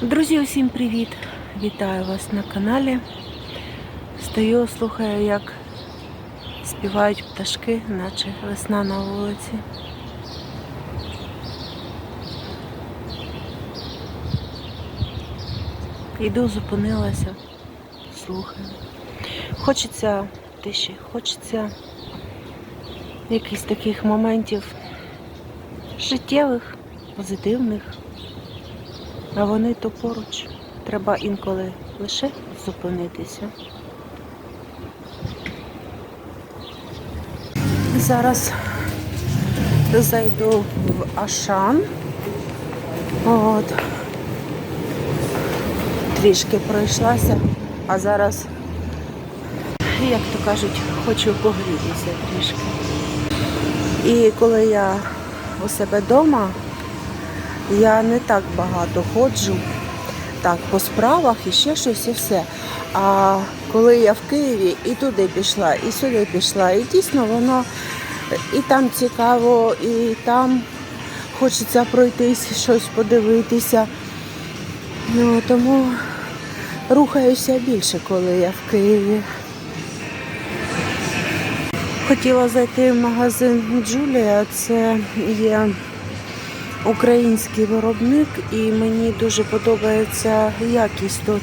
Друзі, усім привіт! Вітаю вас на каналі. Стою, слухаю, як співають пташки, наче весна на вулиці. Йду, зупинилася, слухаю. Хочеться тиші, хочеться якихось таких моментів життєвих, позитивних. А вони то поруч. Треба інколи лише зупинитися. Зараз зайду в Ашан. От. Трішки пройшлася, а зараз, як то кажуть, хочу погрітися трішки. І коли я у себе вдома, я не так багато ходжу, так, по справах і ще щось і все. А коли я в Києві і туди пішла, і сюди пішла, і дійсно воно і там цікаво, і там хочеться пройтись, щось подивитися. Ну, тому рухаюся більше, коли я в Києві. Хотіла зайти в магазин Джулія, це є український виробник і мені дуже подобається якість тут.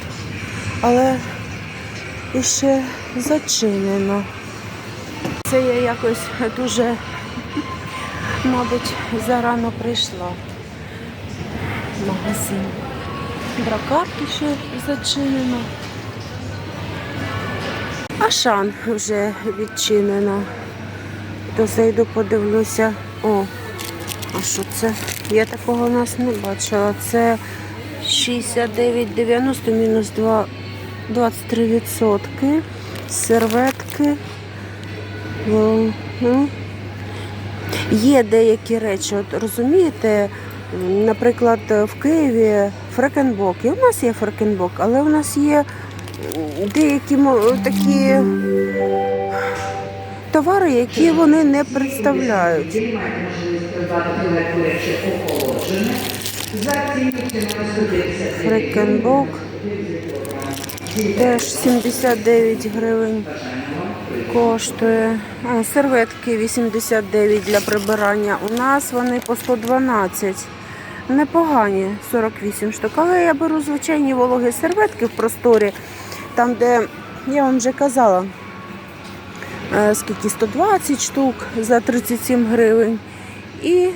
Але іще зачинено. Це я якось дуже, мабуть, зарано прийшла в магазин. Бракарки ще зачинено. Ашан вже відчинено. То зайду, подивлюся. О, а що це? Я такого у нас не бачила. Це 69,90 мінус 23 відсотки. Серветки. Є деякі речі, от розумієте, наприклад, в Києві фрекенбок. І у нас є фрекенбок, але у нас є деякі такі товари, які вони не представляють. Ви маєте можливість придбати філе куряче охолоджене. За цінності на 150 Фрекенбок теж 79 гривень коштує. О, серветки 89 для прибирання. У нас вони по 112. Непогані 48 штук. Але я беру звичайні вологі серветки в просторі, там, де я вам вже казала, скільки 120 штук за 37 гривень. І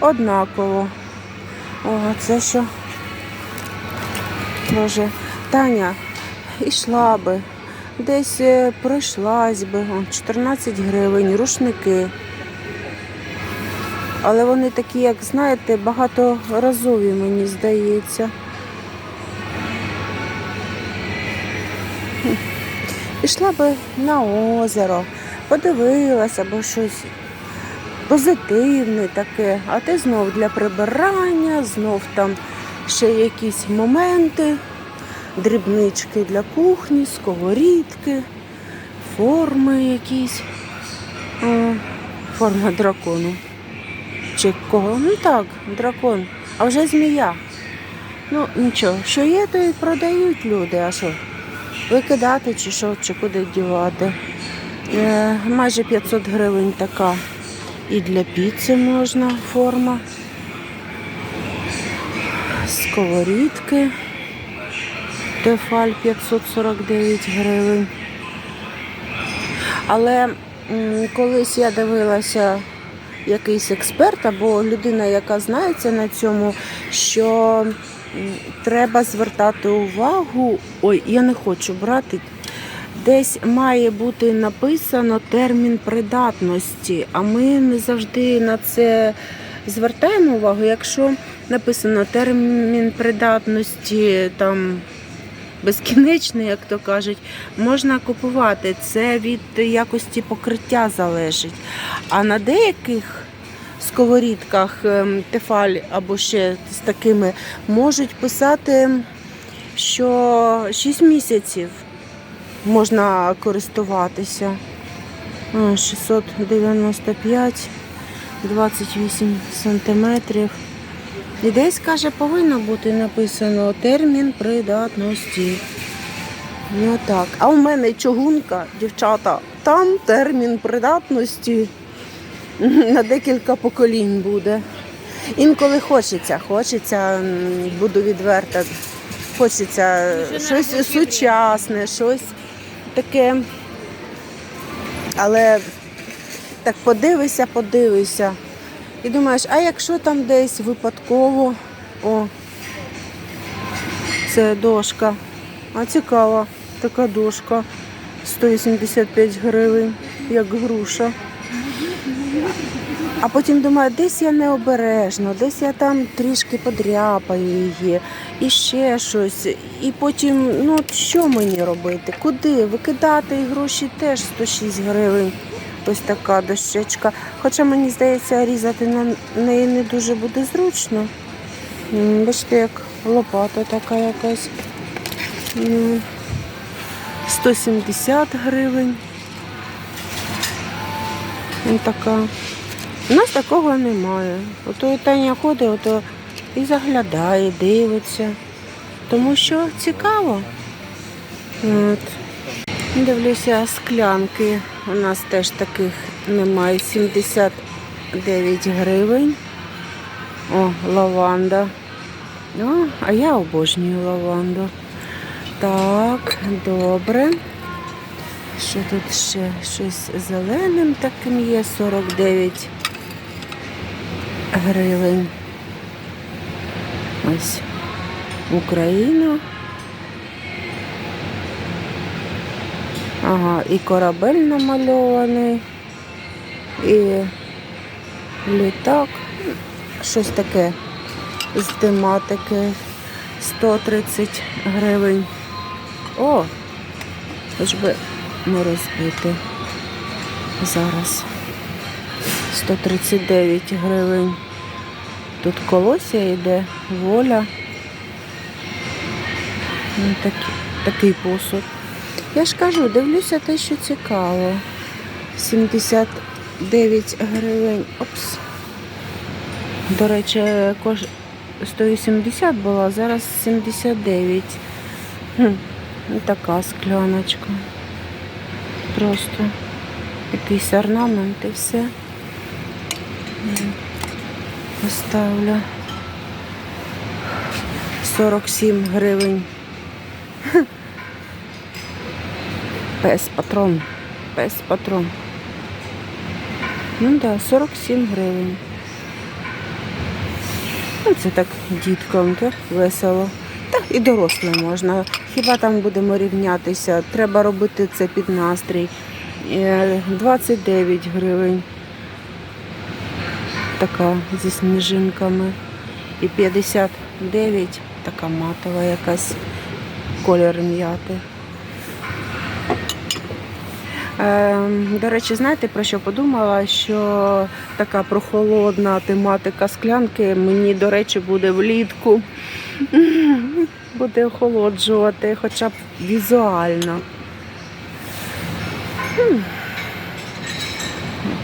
однаково. О, це що? Боже, Таня, ішла би, десь е, пройшлась би, 14 гривень, рушники. Але вони такі, як знаєте, багаторазові, мені здається. Пішла би на озеро, подивилася або щось позитивне таке, а ти знов для прибирання, знов там ще якісь моменти, дрібнички для кухні, сковорідки, форми якісь. Форма дракону. Чи кого? Ну так, дракон. А вже змія. Ну, нічого, що є, то і продають люди, а що? Викидати чи що, чи куди дівати. Е, майже 500 гривень така. І для піци можна форма. Сковорідки. Тефаль 549 гривень. Але колись я дивилася якийсь експерт або людина, яка знається на цьому, що треба звертати увагу. Ой, я не хочу брати. Десь має бути написано термін придатності, а ми не завжди на це звертаємо увагу. Якщо написано термін придатності там безкінечний, як то кажуть, можна купувати. Це від якості покриття залежить. А на деяких сковорідках ем, тефаль або ще з такими можуть писати, що 6 місяців можна користуватися. 695, 28 сантиметрів. І десь, каже, повинно бути написано термін придатності. Ну так. А у мене чугунка, дівчата, там термін придатності на декілька поколінь буде. Інколи хочеться, хочеться, буду відверта, хочеться щось сучасне, щось таке. Але так подивися, подивися. І думаєш, а якщо там десь випадково, о, це дошка. А цікава така дошка. 185 гривень, як груша. А потім думаю, десь я необережно, десь я там трішки подряпаю її, і ще щось. І потім, ну що мені робити? Куди? Викидати гроші теж 106 гривень. Ось така дощечка. Хоча мені здається, різати на неї не дуже буде зручно. Бачите, як лопата така якась. 170 гривень. Ось така. У нас такого немає. Ото Таня ходить, ото і заглядає, дивиться. Тому що цікаво. От. Дивлюся, склянки. У нас теж таких немає. 79 гривень. О, лаванда. О, а я обожнюю лаванду. Так, добре. Що тут ще щось зеленим таким є? 49 гривень. Ось Україна. Ага, і корабель намальований, і літак. Щось таке з тематики 130 гривень. О, хоч би не розбити. Зараз 139 гривень. Тут колосся йде, воля. Ну, такі- такий посуд. Я ж кажу, дивлюся те, що цікаво. 79 гривень. Опс. До речі, кош... 180 була, зараз 79. Хм. ну, така скляночка. Просто якийсь орнамент і все. Поставлю. 47 гривень. Пес патрон. Пес патрон. Ну так, да, 47 гривень. Ну, це так діткам, так весело. Так і дорослим можна. Хіба там будемо рівнятися? Треба робити це під настрій. Е, 29 гривень. Така зі сніжинками. І 59 така матова якась колір м'яти. Ем, До речі, знаєте про що подумала? Що така прохолодна тематика склянки мені, до речі, буде влітку. Буде охолоджувати, хоча б візуально.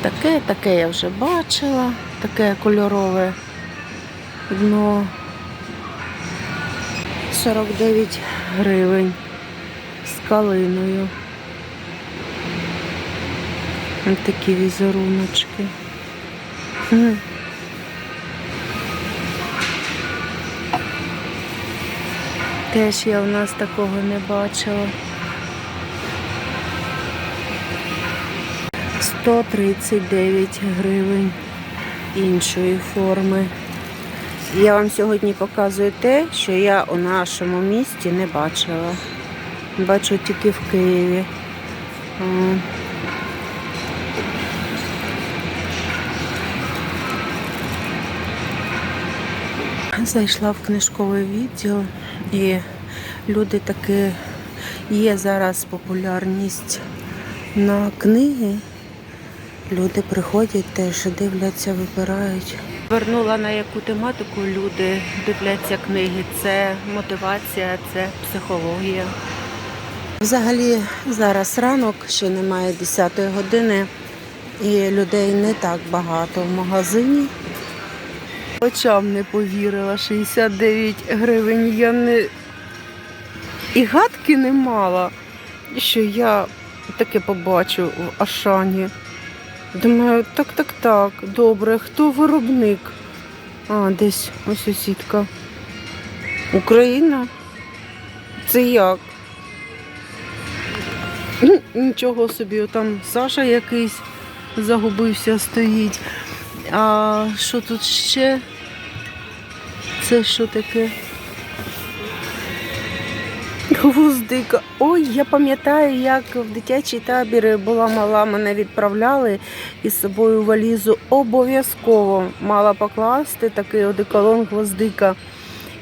Таке, таке я вже бачила, таке кольорове дно 49 гривень з калиною. Ось такі візеруночки. Теж я у нас такого не бачила. 139 гривень іншої форми. Я вам сьогодні показую те, що я у нашому місті не бачила. Бачу тільки в Києві. Зайшла в книжковий відділ і люди таки є зараз популярність на книги. Люди приходять теж, дивляться, вибирають. Вернула на яку тематику люди дивляться книги. Це мотивація, це психологія. Взагалі зараз ранок, ще немає 10 години, і людей не так багато в магазині. Очам не повірила, 69 гривень. Я не і гадки не мала, що я таке побачу в Ашані. Думаю, так, так, так, добре, хто виробник? А, десь ось сусідка. Україна? Це як? Нічого собі, там Саша якийсь загубився, стоїть. А що тут ще? Це що таке? Гвоздика. Ой, я пам'ятаю, як в дитячий табір була мала, мене відправляли і з собою валізу обов'язково мала покласти такий одеколон гвоздика.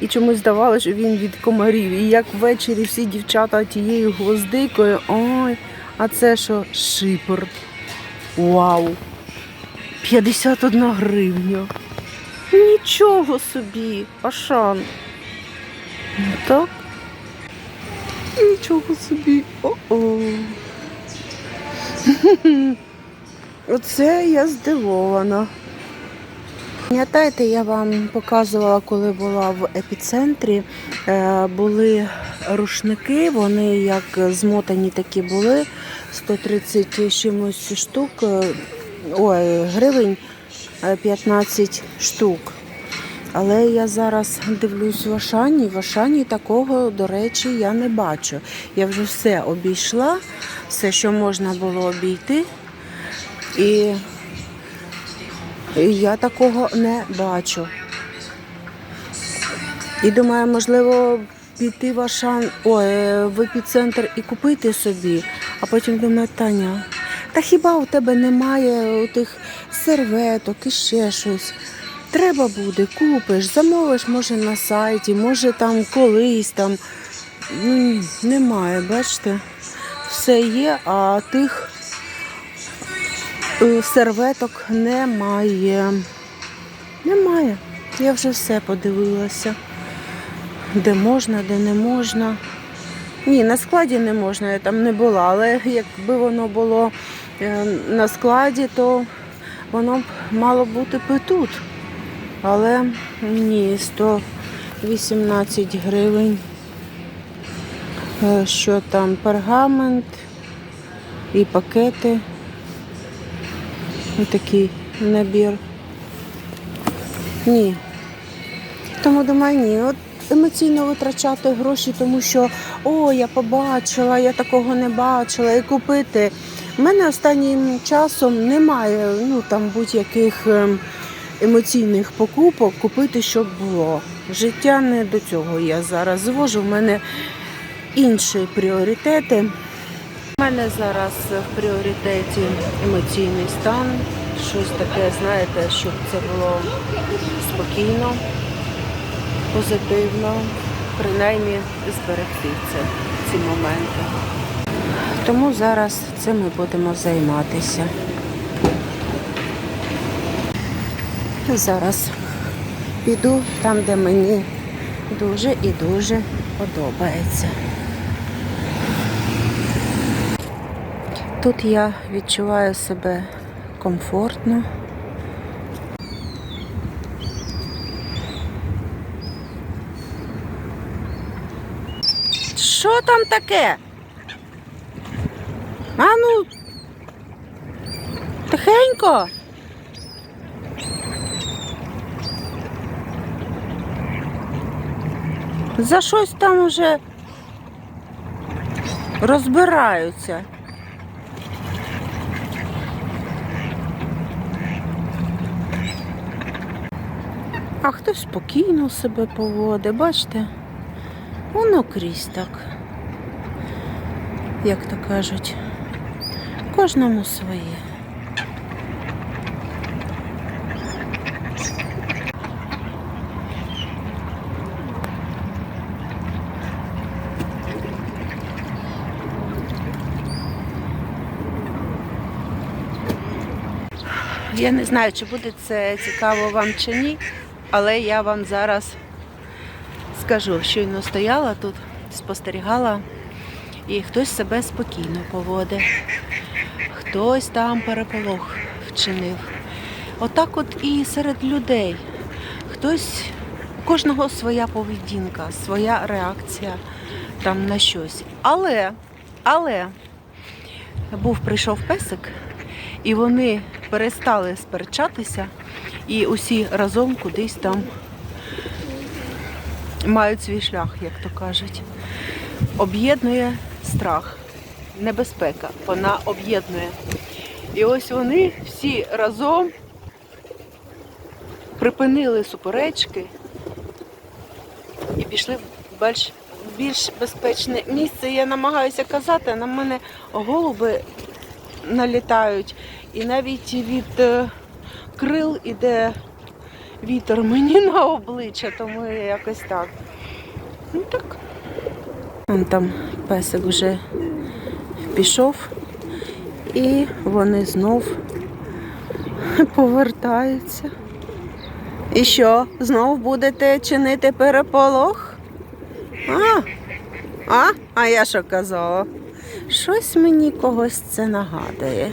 І чомусь здавалося, що він від комарів. І як ввечері всі дівчата тією гвоздикою, ой, а це що шипр. Вау! 51 гривня. Нічого собі, Ашан. Так. Нічого собі. О-о. Оце я здивована. Пам'ятаєте, я вам показувала, коли була в епіцентрі, е, були рушники, вони як змотані такі були, 130 з чимось штук, е, ой, гривень 15 штук. Але я зараз дивлюсь в Ашані. В Ашані такого, до речі, я не бачу. Я вже все обійшла, все, що можна було обійти. І я такого не бачу. І думаю, можливо, піти в Ашан, ой, в епіцентр і купити собі, а потім думаю, Таня, та хіба у тебе немає у тих серветок і ще щось? Треба буде, купиш, замовиш, може на сайті, може там колись там. Ну, немає, бачите? Все є, а тих е, серветок немає. Немає. Я вже все подивилася. Де можна, де не можна. Ні, на складі не можна, я там не була, але якби воно було е, на складі, то воно б мало бути б і тут. Але ні, 118 гривень. Е, Що там? Пергамент і пакети. Ось такий набір. Ні. Тому думаю, ні. От емоційно витрачати гроші, тому що о, я побачила, я такого не бачила, і купити. У мене останнім часом немає ну, там будь-яких ем, емоційних покупок, купити, щоб було. Життя не до цього я зараз звожу. У мене інші пріоритети. У мене зараз в пріоритеті емоційний стан. Щось таке, знаєте, щоб це було спокійно, позитивно, принаймні зберегти це, ці моменти. Тому зараз цим ми будемо займатися. Зараз піду там, де мені дуже і дуже подобається. Тут я відчуваю себе комфортно. Що там таке? А ну, тихенько. За щось там уже розбираються. А хтось спокійно себе поводить, бачите? Воно крізь так. Як то кажуть, кожному своє. Я не знаю, чи буде це цікаво вам чи ні, але я вам зараз скажу, щойно стояла тут, спостерігала, і хтось себе спокійно поводить, хтось там переполох вчинив. Отак от і серед людей. хтось, у кожного своя поведінка, своя реакція там на щось. Але, але був прийшов песик, і вони перестали сперечатися, і усі разом кудись там мають свій шлях, як то кажуть. Об'єднує страх, небезпека. Вона об'єднує. І ось вони всі разом припинили суперечки і пішли в більш, більш безпечне місце. Я намагаюся казати, на мене голуби налітають. І навіть від е, крил іде вітер мені на обличчя, тому я якось так. Ну так. Вон там песик вже пішов, і вони знов повертаються. І що, знов будете чинити переполох? А, а, а я що казала? Щось мені когось це нагадує.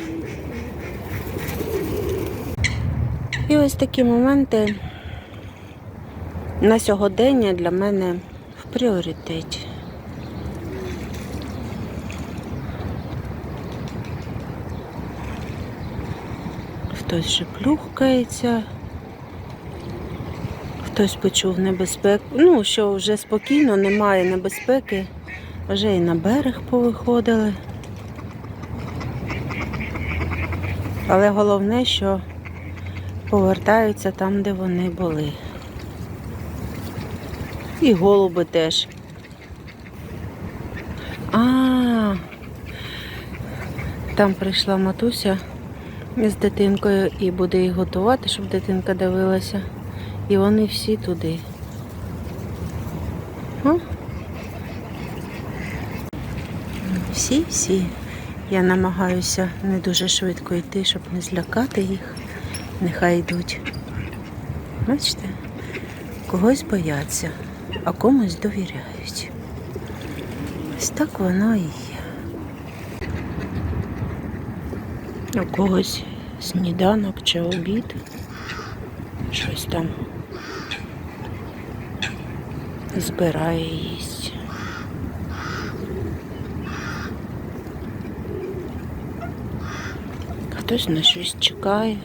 І ось такі моменти на сьогодення для мене в пріоритеті. Хтось ще плюхкається, хтось почув небезпеку. Ну, що вже спокійно, немає небезпеки, вже і на берег повиходили. Але головне, що повертаються там, де вони були. І голуби теж. А, там прийшла матуся з дитинкою і буде їх готувати, щоб дитинка дивилася. І вони всі туди. Всі-всі. Я намагаюся не дуже швидко йти, щоб не злякати їх. Нехай йдуть. Бачите? Когось бояться, а комусь довіряють. Ось так воно і є. У когось сніданок чи обід. Щось там збирає їсть. Хтось на щось чекає.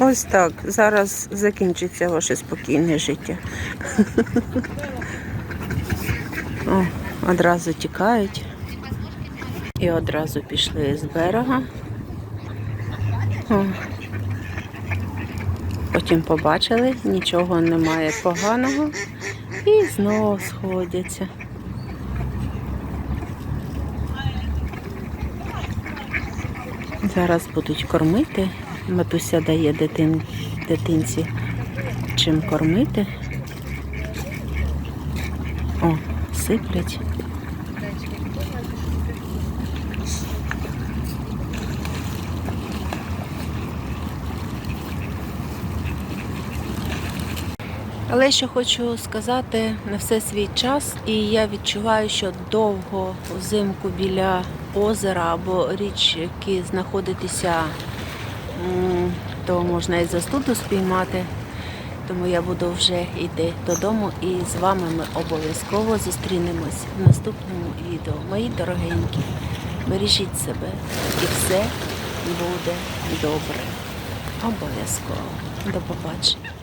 Ось так. Зараз закінчиться ваше спокійне життя. О, одразу тікають. І одразу пішли з берега. О. Потім побачили, нічого немає поганого. І знову сходяться. Зараз будуть кормити. Матуся дає дитин, дитинці чим кормити. О, сиплять. Але що хочу сказати, на все свій час, і я відчуваю, що довго взимку біля озера або річки знаходитися, то можна і застуду спіймати. Тому я буду вже йти додому і з вами ми обов'язково зустрінемось в наступному відео. Мої дорогенькі, бережіть себе і все буде добре. Обов'язково. До побачення.